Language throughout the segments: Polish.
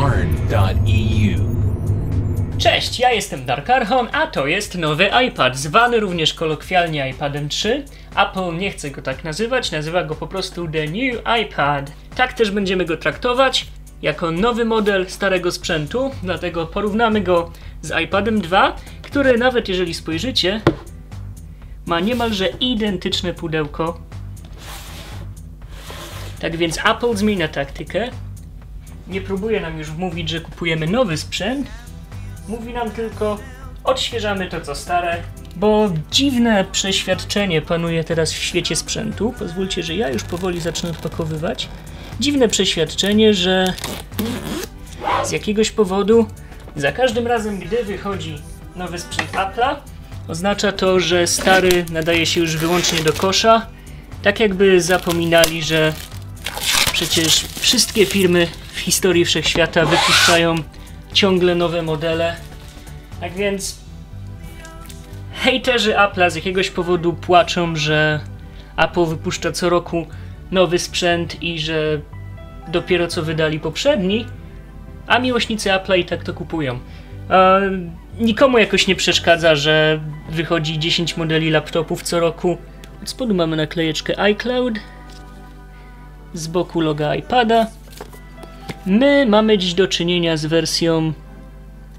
arn.eu. Cześć, ja jestem Dark Archon, a to jest nowy iPad, zwany również kolokwialnie iPadem 3. Apple nie chce go tak nazywać, nazywa go po prostu The New iPad. Tak też będziemy go traktować, jako nowy model starego sprzętu, dlatego porównamy go z iPadem 2, który nawet jeżeli spojrzycie, ma niemalże identyczne pudełko. Tak więc Apple zmienia taktykę. Nie próbuje nam już mówić, że kupujemy nowy sprzęt. Mówi nam tylko, odświeżamy to co stare, bo dziwne przeświadczenie panuje teraz w świecie sprzętu. Pozwólcie, że ja już powoli zacznę odpakowywać. Dziwne przeświadczenie, że z jakiegoś powodu za każdym razem, gdy wychodzi nowy sprzęt Apple'a, oznacza to, że stary nadaje się już wyłącznie do kosza. Tak jakby zapominali, że przecież wszystkie firmy historii wszechświata wypuszczają ciągle nowe modele. Tak więc hejterzy Apple'a z jakiegoś powodu płaczą, że Apple wypuszcza co roku nowy sprzęt i że dopiero co wydali poprzedni, a miłośnicy Apple'a i tak to kupują. E, nikomu jakoś nie przeszkadza, że wychodzi 10 modeli laptopów co roku. Od spodu mamy naklejeczkę iCloud, z boku loga iPada. My mamy dziś do czynienia z wersją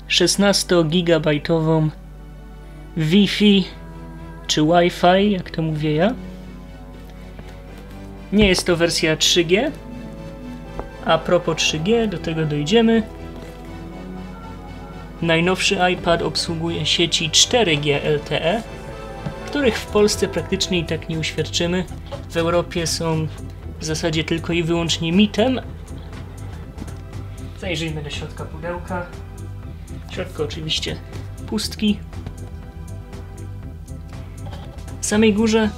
16-gigabajtową Wi-Fi czy Wi-Fi, jak to mówię ja. Nie jest to wersja 3G. A propos 3G, do tego dojdziemy. Najnowszy iPad obsługuje sieci 4G LTE, których w Polsce praktycznie i tak nie uświadczymy. W Europie są w zasadzie tylko i wyłącznie mitem. Zajrzyjmy do środka pudełka. W środku oczywiście pustki. W samej górze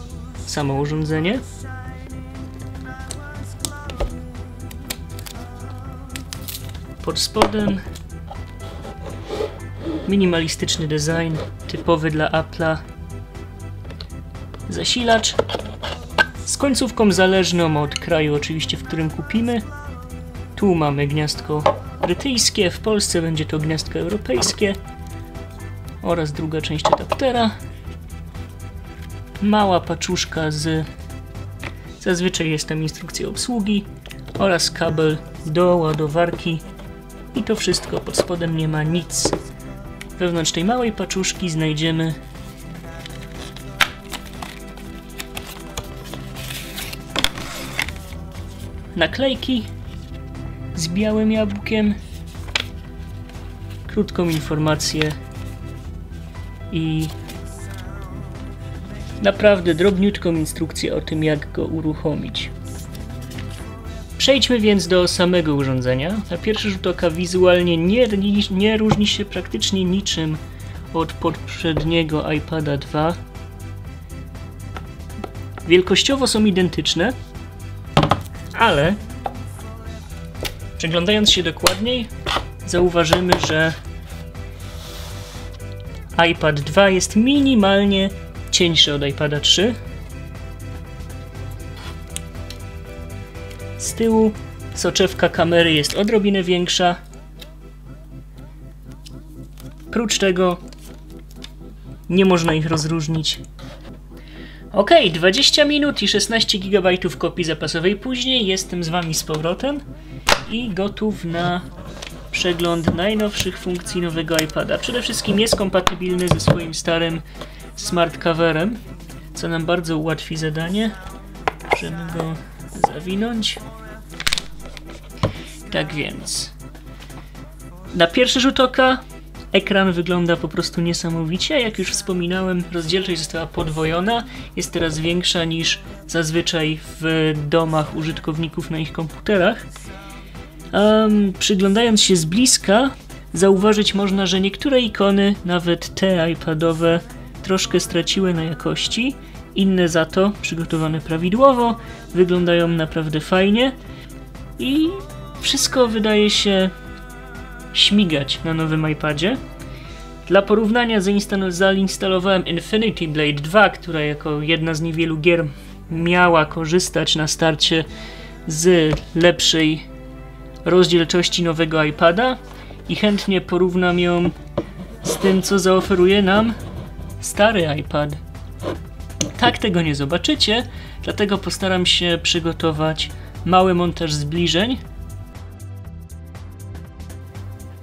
samo urządzenie. Pod spodem minimalistyczny design typowy dla Apple'a. Zasilacz z końcówką zależną od kraju oczywiście, w którym kupimy. Tu mamy gniazdko brytyjskie, w Polsce będzie to gniazdko europejskie oraz druga część adaptera. Mała paczuszka z zazwyczaj jest tam instrukcja obsługi oraz kabel do ładowarki i to wszystko, pod spodem nie ma nic. Wewnątrz tej małej paczuszki znajdziemy naklejki z białym jabłkiem, krótką informację i naprawdę drobniutką instrukcję o tym, jak go uruchomić. Przejdźmy więc do samego urządzenia. Na pierwszy rzut oka wizualnie nie, nie różni się praktycznie niczym od poprzedniego iPada 2. Wielkościowo są identyczne, ale przyglądając się dokładniej, zauważymy, że iPad 2 jest minimalnie cieńszy od iPada 3. Z tyłu soczewka kamery jest odrobinę większa. Prócz tego nie można ich rozróżnić. Ok, 20 minut i 16 GB kopii zapasowej później. Jestem z Wami z powrotem i gotów na przegląd najnowszych funkcji nowego iPada. Przede wszystkim jest kompatybilny ze swoim starym smart coverem, co nam bardzo ułatwi zadanie. Możemy go zawinąć. Tak więc, na pierwszy rzut oka ekran wygląda po prostu niesamowicie. Jak już wspominałem, rozdzielczość została podwojona. Jest teraz większa niż zazwyczaj w domach użytkowników na ich komputerach. Um, przyglądając się z bliska, zauważyć można, że niektóre ikony, nawet te iPadowe, troszkę straciły na jakości. Inne za to, przygotowane prawidłowo, wyglądają naprawdę fajnie i wszystko wydaje się śmigać na nowym iPadzie. Dla porównania zainstalowałem Infinity Blade 2, która jako jedna z niewielu gier miała korzystać na starcie z lepszej rozdzielczości nowego iPada i chętnie porównam ją z tym, co zaoferuje nam stary iPad. Tak tego nie zobaczycie, dlatego postaram się przygotować mały montaż zbliżeń.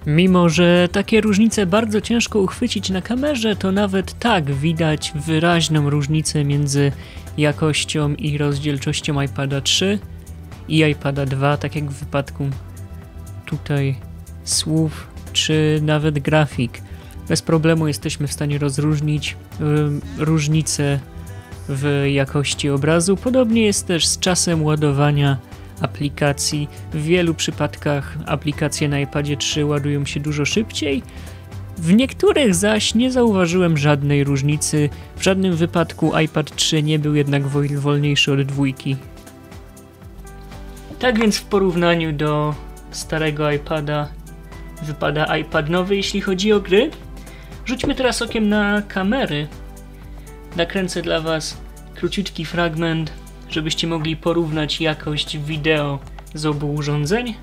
Mimo, że takie różnice bardzo ciężko uchwycić na kamerze, to nawet tak widać wyraźną różnicę między jakością i rozdzielczością iPada 3 i iPada 2, tak jak w wypadku tutaj słów czy nawet grafik. Bez problemu jesteśmy w stanie rozróżnić różnice w jakości obrazu. Podobnie jest też z czasem ładowania aplikacji. W wielu przypadkach aplikacje na iPadzie 3 ładują się dużo szybciej. W niektórych zaś nie zauważyłem żadnej różnicy. W żadnym wypadku iPad 3 nie był jednak wolniejszy od dwójki. Tak więc w porównaniu do starego iPada wypada iPad nowy, jeśli chodzi o gry. Rzućmy teraz okiem na kamery. Nakręcę dla Was króciutki fragment, żebyście mogli porównać jakość wideo z obu urządzeń.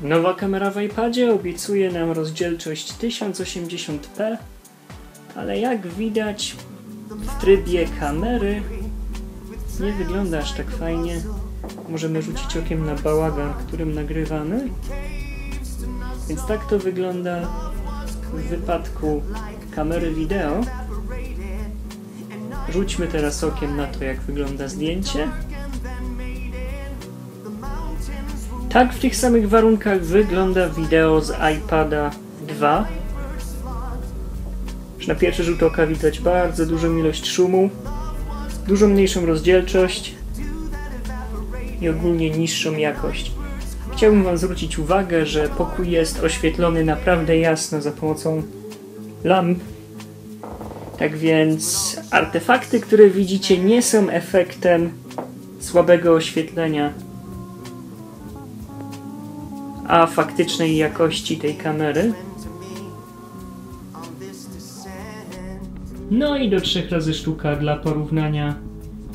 Nowa kamera w iPadzie obiecuje nam rozdzielczość 1080p, ale jak widać w trybie kamery nie wygląda aż tak fajnie. Możemy rzucić okiem na bałagan, którym nagrywamy. Więc tak to wygląda w wypadku kamery wideo. Rzućmy teraz okiem na to, jak wygląda zdjęcie. Tak w tych samych warunkach wygląda wideo z iPada 2. Już na pierwszy rzut oka widać bardzo dużą ilość szumu, dużo mniejszą rozdzielczość i ogólnie niższą jakość. Chciałbym Wam zwrócić uwagę, że pokój jest oświetlony naprawdę jasno za pomocą lamp. Tak więc artefakty, które widzicie, nie są efektem słabego oświetlenia, a faktycznej jakości tej kamery. No i do trzech razy sztuka dla porównania,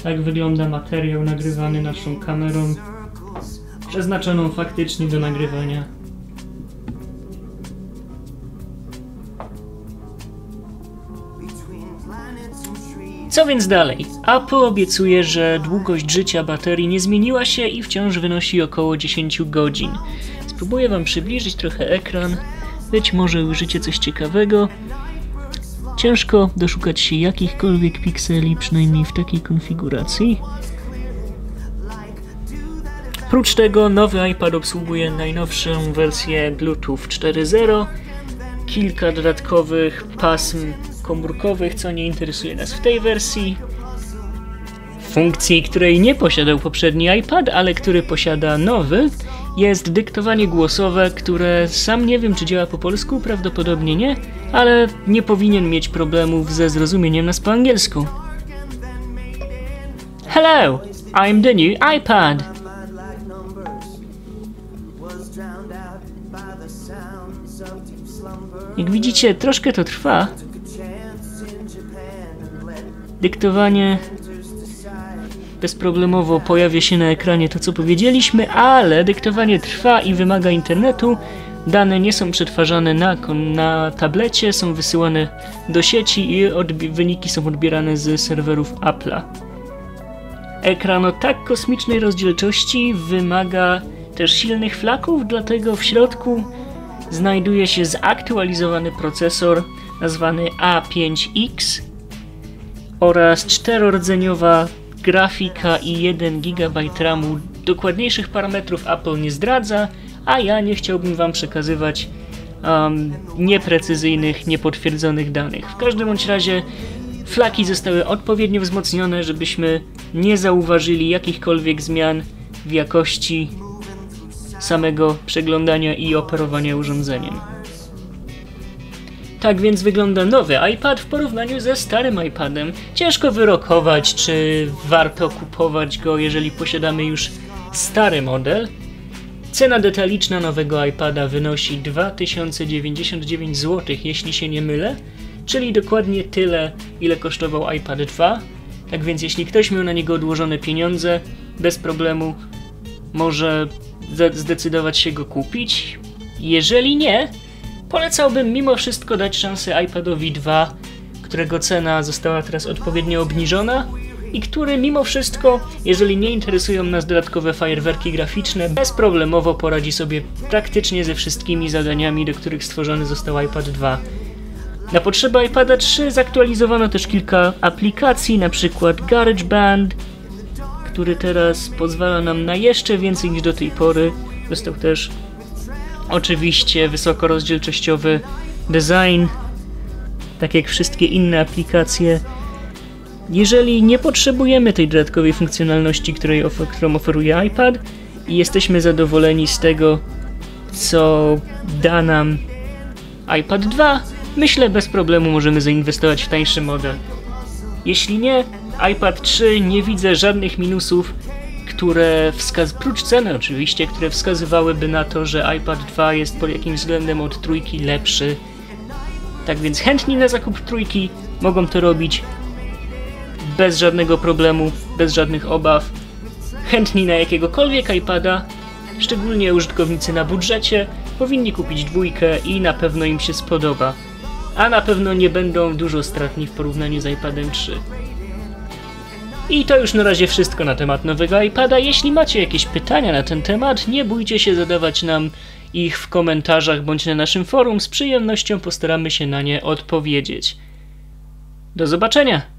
jak wygląda materiał nagrywany naszą kamerą przeznaczoną faktycznie do nagrywania. Co więc dalej? Apple obiecuje, że długość życia baterii nie zmieniła się i wciąż wynosi około 10 godzin. Spróbuję Wam przybliżyć trochę ekran. Być może ujrzycie coś ciekawego. Ciężko doszukać się jakichkolwiek pikseli, przynajmniej w takiej konfiguracji. Oprócz tego nowy iPad obsługuje najnowszą wersję Bluetooth 4.0, kilka dodatkowych pasm komórkowych, co nie interesuje nas w tej wersji, funkcji, której nie posiadał poprzedni iPad, ale który posiada nowy, jest dyktowanie głosowe, które sam nie wiem, czy działa po polsku, prawdopodobnie nie, ale nie powinien mieć problemów ze zrozumieniem nas po angielsku. Hello, I'm the new iPad. Jak widzicie, troszkę to trwa. Dyktowanie bezproblemowo pojawia się na ekranie to, co powiedzieliśmy, ale dyktowanie trwa i wymaga internetu. Dane nie są przetwarzane na, na tablecie, są wysyłane do sieci i wyniki są odbierane z serwerów Apple'a. Ekran o tak kosmicznej rozdzielczości wymaga też silnych flaków, dlatego w środku znajduje się zaktualizowany procesor nazwany A5X oraz czterordzeniowa grafika i 1 GB RAMu. Dokładniejszych parametrów Apple nie zdradza, a ja nie chciałbym Wam przekazywać um, nieprecyzyjnych, niepotwierdzonych danych. W każdym bądź razie flaki zostały odpowiednio wzmocnione, żebyśmy nie zauważyli jakichkolwiek zmian w jakości samego przeglądania i operowania urządzeniem. Tak więc wygląda nowy iPad w porównaniu ze starym iPadem. Ciężko wyrokować, czy warto kupować go, jeżeli posiadamy już stary model. Cena detaliczna nowego iPada wynosi 2099 zł, jeśli się nie mylę, czyli dokładnie tyle, ile kosztował iPad 2. Tak więc jeśli ktoś miał na niego odłożone pieniądze, bez problemu może zdecydować się go kupić. Jeżeli nie, polecałbym mimo wszystko dać szansę iPadowi 2, którego cena została teraz odpowiednio obniżona i który mimo wszystko, jeżeli nie interesują nas dodatkowe fajerwerki graficzne, bezproblemowo poradzi sobie praktycznie ze wszystkimi zadaniami, do których stworzony został iPad 2. Na potrzeby iPada 3 zaktualizowano też kilka aplikacji, przykład GarageBand, który teraz pozwala nam na jeszcze więcej niż do tej pory. Dostał też oczywiście wysokorozdzielczościowy design, tak jak wszystkie inne aplikacje. Jeżeli nie potrzebujemy tej dodatkowej funkcjonalności, której którą oferuje iPad i jesteśmy zadowoleni z tego, co da nam iPad 2, myślę bez problemu możemy zainwestować w tańszy model. Jeśli nie, iPad 3 nie widzę żadnych minusów, które wskaz... prócz ceny oczywiście, które wskazywałyby na to, że iPad 2 jest pod jakimś względem od trójki lepszy. Tak więc chętni na zakup trójki mogą to robić bez żadnego problemu, bez żadnych obaw. Chętni na jakiegokolwiek iPada, szczególnie użytkownicy na budżecie, powinni kupić dwójkę i na pewno im się spodoba. A na pewno nie będą dużo stratni w porównaniu z iPadem 3. I to już na razie wszystko na temat nowego iPada. Jeśli macie jakieś pytania na ten temat, nie bójcie się zadawać nam ich w komentarzach bądź na naszym forum. Z przyjemnością postaramy się na nie odpowiedzieć. Do zobaczenia!